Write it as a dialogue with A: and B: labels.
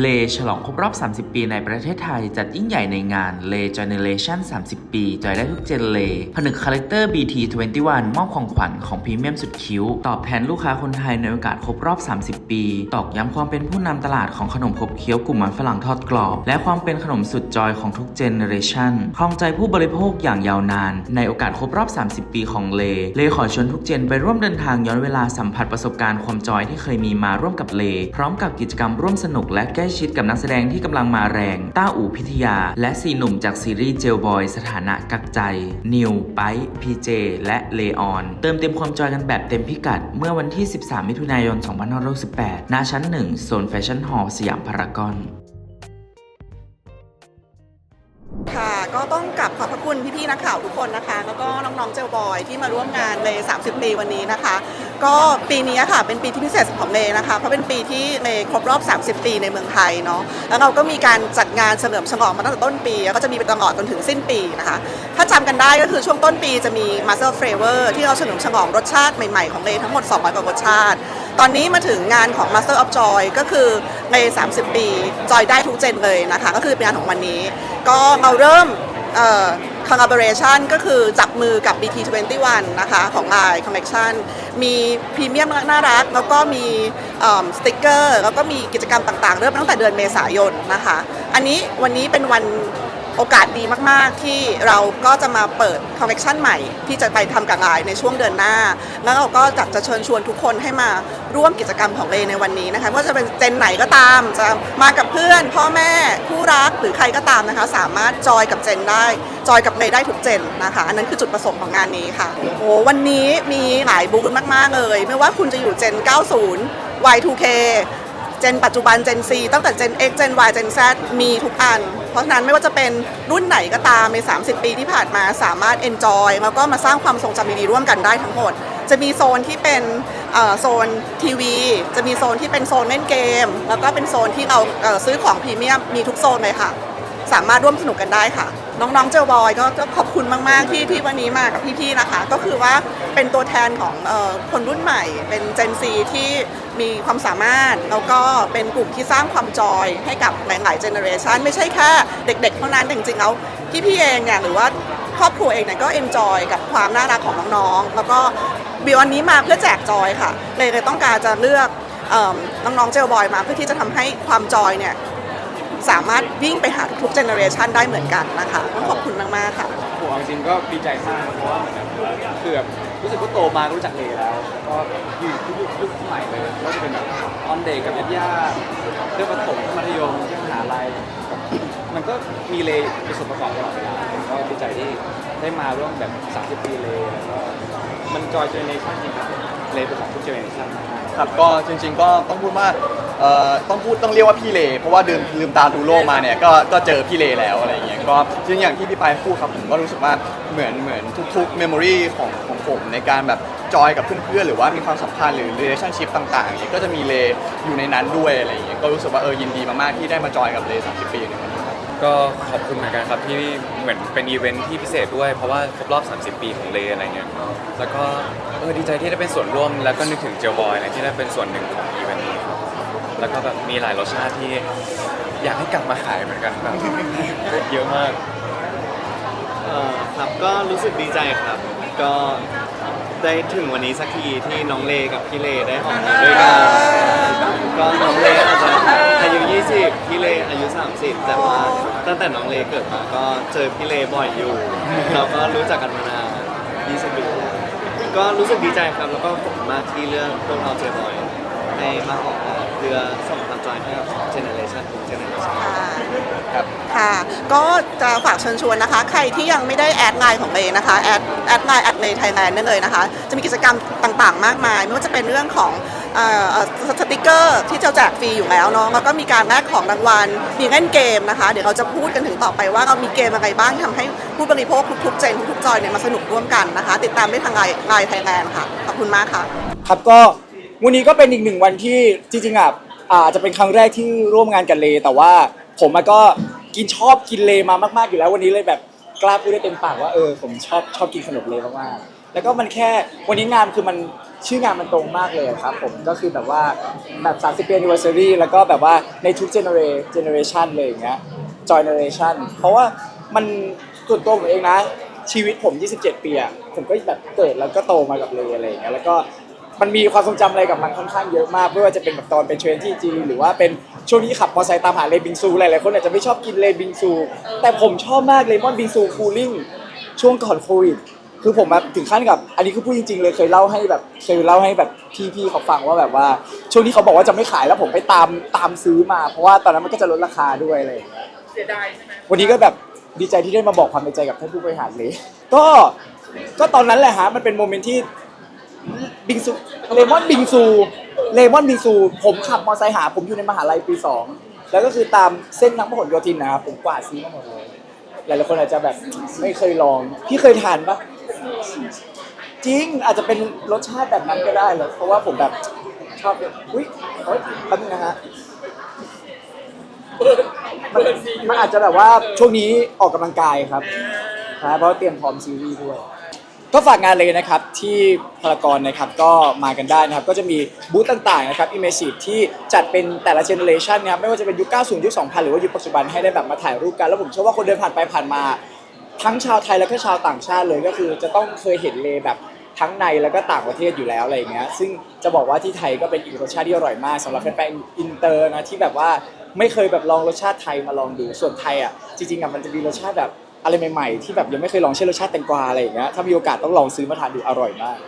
A: เลฉลองครบรอบ 30 ปีในประเทศไทย จัดยิ่งใหญ่ในงานเล Generation 30 ปี จอยได้ทุกเจนเล ผนึกคาแรคเตอร์ BT21 มอบของขวัญของพรีเมียมสุดคิ้ว ตอบแทนลูกค้าคนไทยในโอกาสครบรอบ 30 ปี ตอกย้ำความเป็นผู้นำตลาดของขนมขบเคี้ยวกลุ่มมันฝรั่งทอดกรอบ และความเป็นขนมสุดจอยของทุกเจเนเรชั่นครองใจผู้บริโภคอย่างยาวนาน ในโอกาสครบรอบ 30 ปีของเล เลขอชวนทุกเจนไปร่วมเดินทางย้อนเวลาสัมผัสประสบการณ์ความจอยที่เคยมีมาร่วมกับเล พร้อมกับกิจกรรมร่วมสนุกและใกล้ชิดกับนักแสดงที่กำลังมาแรง ต้าอู่พิทยา และสี่หนุ่มจากซีรีส์เจลบอยสถานะกักใจ นิวไปพีเจและเลออน เติมเต็มความจอยกันแบบเต็มพิกัด เมื่อวันที่ 13 มิถุนายน 2568ณชั้น 1 โซนแฟชั่นฮอลล์สยามพารากอน
B: ต้องกลับขอบพระคุณพี่ๆนักข่าวทุกคนนะคะ แล้วก็น้องๆเจลบอยที่มาร่วมงานเลย 30 ปีวันนี้นะคะ ก็ปีนี้ค่ะเป็นปีที่พิเศษของเลนะคะ เพราะเป็นปีที่เลครบรอบ 30 ปีในเมืองไทยเนาะ แล้วเราก็มีการจัดงานเฉลิมฉลองมาตั้งแต่ต้นปีแล้วก็จะมีไปตลอดจนถึงสิ้นปีนะคะ ถ้าจำกันได้ก็คือช่วงต้นปีจะมี Master Flavor ที่เราเฉลิมฉลองรสชาติใหม่ๆของเลทั้งหมด 200 กว่ารสชาติ ตอนนี้มาถึงงานของ Master of Joy ก็คือใน 30 ปี จอยได้ทุกเจนเลยนะคะ ก็คือเป็นงานของวันนี้ ก็เราเริ่ม เอ่อ collaboration ก็คือจับมือกับ BT21 นะคะของ Line Connection มีพรีเมียมน่ารัก แล้วก็มีสติกเกอร์ แล้วก็มีกิจกรรมต่างๆ เริ่มตั้งแต่เดือนเมษายนนะคะ อันนี้วันนี้เป็นวัน โอกาสดีมาก ๆ ที่เราก็จะมาเปิดคอนเนคชันใหม่ที่จะไปทำกับไลน์ในช่วงเดือนหน้า แล้วเราก็อยากจะเชิญชวนทุกคนให้มาร่วมกิจกรรมของเลในวันนี้นะคะว่าจะเป็นเจนไหนก็ตาม จะมากับเพื่อน พ่อแม่คู่รักหรือใครก็ตามนะคะ สามารถจอยกับเจนได้ จอยกับเลได้ทุกเจนนะคะ อันนั้นคือจุดประสงค์ของงานนี้ค่ะโอ้โหวันนี้มีหลายบูธมาก ๆ เลย ไม่ว่าคุณจะอยู่เจน 90 Y2K จนปัจจุบันเจน C ตั้งแต่เจน X เจน Y เจน Z มีทุกอัน เพราะฉะนั้นไม่ว่าจะเป็นรุ่นไหนก็ตามใน 30 ปีที่ผ่านมาสามารถ enjoy แล้วก็มาสร้างความทรงจำดีๆร่วมกันได้ทั้งหมด จะมีโซนที่เป็นโซนทีวี จะมีโซนที่เป็นโซนเล่นเกม แล้วก็เป็นโซนที่เราซื้อของพรีเมียมมีทุกโซนเลยค่ะ สามารถร่วมสนุกกันได้ค่ะ น้องๆเจลบอยก็ขอบคุณมากๆที่ที่วันนี้มากับพี่ๆนะคะ ก็คือว่าเป็นตัวแทนของออคนรุ่นใหม่ เป็นเจนซีที่มีความสามารถ แล้วก็เป็นกลุ่มที่สร้างความจอยให้กับหลายๆเจเนอเรชันไม่ใช่แค่เด็กๆเท่านั้นจริงๆแล้วพี่ๆเองเนี่ยหรือว่าครอบครัวเองเนี่ยก็เอนจอยกับความน่ารักของน้องๆแล้วก็บิววันนี้มาเพื่อแจกจอยค่ะเลยเลยต้องการจะเลือกเอิ่มน้องๆเจลบอยมาเพื่อที่จะทำให้ความจอยเนี่ย สามารถวิ่งไปหาทุกๆเจเนอเรชันได้เหมือนกันนะคะต้องขอบคุณมากๆค่ะ
C: ผมเอาจริงๆก็ดีใจมากเพราะว่าเหมือนแบบคือแบบรู้สึกว่าโตมารู้จักเลแล้ว ก็อยู่ทุกยุคยุคสมัยเลยก็จะเป็นแบบออนเด็กกับญาติญาติเรื่องประถมมัธยมที่มหาลัยมันก็มีเลเป็นส่วนประกอบตลอดเวลาก็ดีใจที่ได้มาร่วมแบบ 30 ปีเลแล้วก็มันจอยเจเนเรชั่นจริงครับเลเป็นของทุกเจเนเรชั่นมาก
D: ครับก็จริงๆก็ต้องพูดว่า เอ่อต้องพูดต้องเรียกว่าพี่เล เพราะว่าเดินลืมตาดูโลกมาเนี่ยก็ก็เจอพี่เลแล้วอะไรอย่างเงี้ยก็จริงอย่างที่พี่ปายพูดครับผมก็รู้สึกว่าเหมือนเหมือนทุกๆเมมโมรีของของผมในการแบบจอยกับเพื่อนๆหรือว่ามีความสัมพันธ์หรือ relationship ต่างๆเนี่ยก็จะมีเลอยู่ในนั้นด้วยอะไรอย่างเงี้ยก็รู้สึกว่าเออยินดีมากๆที่ได้มาจอยกับเล30ปีในวันนี้ครับ
E: ก็ขอบคุณเหมือนกันครับที่เหมือนเป็นอีเวนท์ที่พิเศษด้วยเพราะว่าครบรอบ 30 ปีของเลอะไรเงี้ยแล้วก็เออดีใจที่ได้เป็นส่วนร่วมแล้วก็นึกถึงเจลบอยนะที่ได้เป็นส่วนหนึ่งของอีเวนต์นี้ครับ แล้วก็แบบมีหลายรสชาติที่อยากให้กลับมาขายเหมือนกันแบบเยอะมาก
F: เอ่อครับก็รู้สึกดีใจครับ ก็ได้ถึงวันนี้สักทีที่น้องเลกับพี่เลได้ออกมาด้วยกันก็น้องเลอาจจะอายุ 20 พี่เลอายุ 30 แต่ว่าตั้งแต่น้องเลเกิดมาก็เจอพี่เลบ่อยอยู่ เราก็รู้จักกันมานาน20ปีแล้วก็รู้สึกดีใจครับแล้วก็ขอบคุณมากที่เลือกพวกเราเจอบ่อย ให้มาออกงานเพื่อส่งความจอยให้กับเจเนอเรชันทุกเจเนอเรชัน
D: ครับ
B: ค่ะ ก็จะฝากเชิญชวนนะคะ ใครที่ยังไม่ได้แอดไลน์ของเลนะคะแอดแอดไลน์แอดเลไทยแลนด์ได้เลยนะคะ จะมีกิจกรรมต่างๆ มากมาย ไม่ว่าจะเป็นเรื่องของเอ่อเอ่อสติกเกอร์ที่จะแจกฟรีอยู่แล้วเนาะแล้วก็มีการแลกของรางวัลมีเล่นเกมนะคะ เดี๋ยวเราจะพูดกันถึงต่อไปว่าเรามีเกมอะไรบ้างที่ทำให้ผู้บริโภคทุกๆเจนทุกๆจอยเนี่ยมาสนุกร่วมกันนะคะ ติดตามได้ทางไลน์ไลน์ไทยแลนด์ค่ะขอบคุณมากค่ะ
G: ครับก็ วันนี้ก็เป็นอีกหนึ่งวันที่จริงๆอะอาจจะเป็นครั้งแรกที่ร่วมงานกับเล แต่ว่าผมอะก็กินชอบกินเลมามากๆอยู่แล้ว วันนี้เลยแบบกล้าพูดได้เต็มปากว่าเออผมชอบชอบกินขนมเลมากๆแล้วก็มันแค่วันนี้งานคือมันชื่องานมันตรงมากเลยครับผมก็คือแบบว่าแบบ30ปี anniversary แล้วก็แบบว่าในทุก gener- generation เลยอย่างเงี้ย generation เพราะว่ามันส่วนตัวผมเองนะชีวิตผม 27 ปีอะผมก็แบบเกิดแล้วก็โตมากับเลยอะไรอย่างเงี้ยแล้วก็ มันมีความทรงจำอะไรกับมันค่อนข้างเยอะมากไม่ว่าจะเป็นแบบตอนเป็นเทรนที่จีนหรือว่าเป็นช่วงที่ขับมอเตอร์ไซค์ตามหาเลบิงซูหลายๆคนอาจจะไม่ชอบกินเลบิงซู แต่ผมชอบมากเลมอนบิงซูคูลิ่งช่วงก่อนโควิดคือผมแบบถึงขั้นกับ อันนี้คือพูดจริงๆเลยเคยเล่าให้แบบเคยเล่าให้แบบพี่ๆเขาฟังว่าแบบว่า ช่วงที่เขาบอกว่าจะไม่ขายแล้วผมไปตามตามซื้อมา เพราะว่าตอนนั้นมันก็จะลดราคาด้วยอะไรอย่างเงี้ย
B: เสียดายใช่ไหม
G: วันนี้ก็แบบดีใจที่ได้มาบอกความในใจกับท่านผู้บริหารเลย ก็ก็ตอนนั้นแหละฮะมันเป็นโมเมนต์ที่ บิงซูเลมอนบิงซูเลมอนบิงซู ผมขับมอเตอร์ไซค์หา ผมอยู่ในมหาลัยปีสองแล้วก็คือตามเส้นทางพหลโยธินนะครับผมกวาดซื้อมาหมดเลยหลายๆคนอาจจะแบบไม่เคยลอง พี่เคยทานปะจริงอาจจะเป็นรสชาติแบบนั้นก็ได้เลยเพราะว่าผมแบบชอบอุ้ยเฮ้ยแป๊บนึงนะฮะมันมันอาจจะแบบว่าช่วงนี้ออกกำลังกายครับนะเพราะเตรียมพร้อมซีรีส์ด้วย ก็ฝากงานเลยนะครับที่พารากอนนะครับก็มากันได้นะครับก็จะมีบูธต่างๆนะครับ Immersive ที่จัดเป็นแต่ละเจเนอเรชันนะครับไม่ว่าจะเป็นยุค 90 ยุค 2000 หรือว่ายุคปัจจุบันให้ได้แบบมาถ่ายรูปกัน แล้วผมเชื่อว่าคนเดินผ่านไปผ่านมา ทั้งชาวไทยแล้วก็ชาวต่างชาติเลยก็คือจะต้องเคยเห็นเลแบบทั้งในแล้วก็ต่างประเทศอยู่แล้วอะไรอย่างเงี้ยซึ่งจะบอกว่าที่ไทยก็เป็นอีกรสชาติที่อร่อยมากสำหรับแฟนๆอินเตอร์นะที่แบบว่าไม่เคยแบบลองรสชาติไทยมาลองดูส่วนไทยอะจริงๆอะมันจะมีรสชาติแบบ อะไรใหม่ๆ ที่แบบยังไม่เคยลองเช่นรสชาติแตงกวาอะไรอย่างเงี้ยถ้ามีโอกาสต้องลองซื้อมาทานดูอร่อยมาก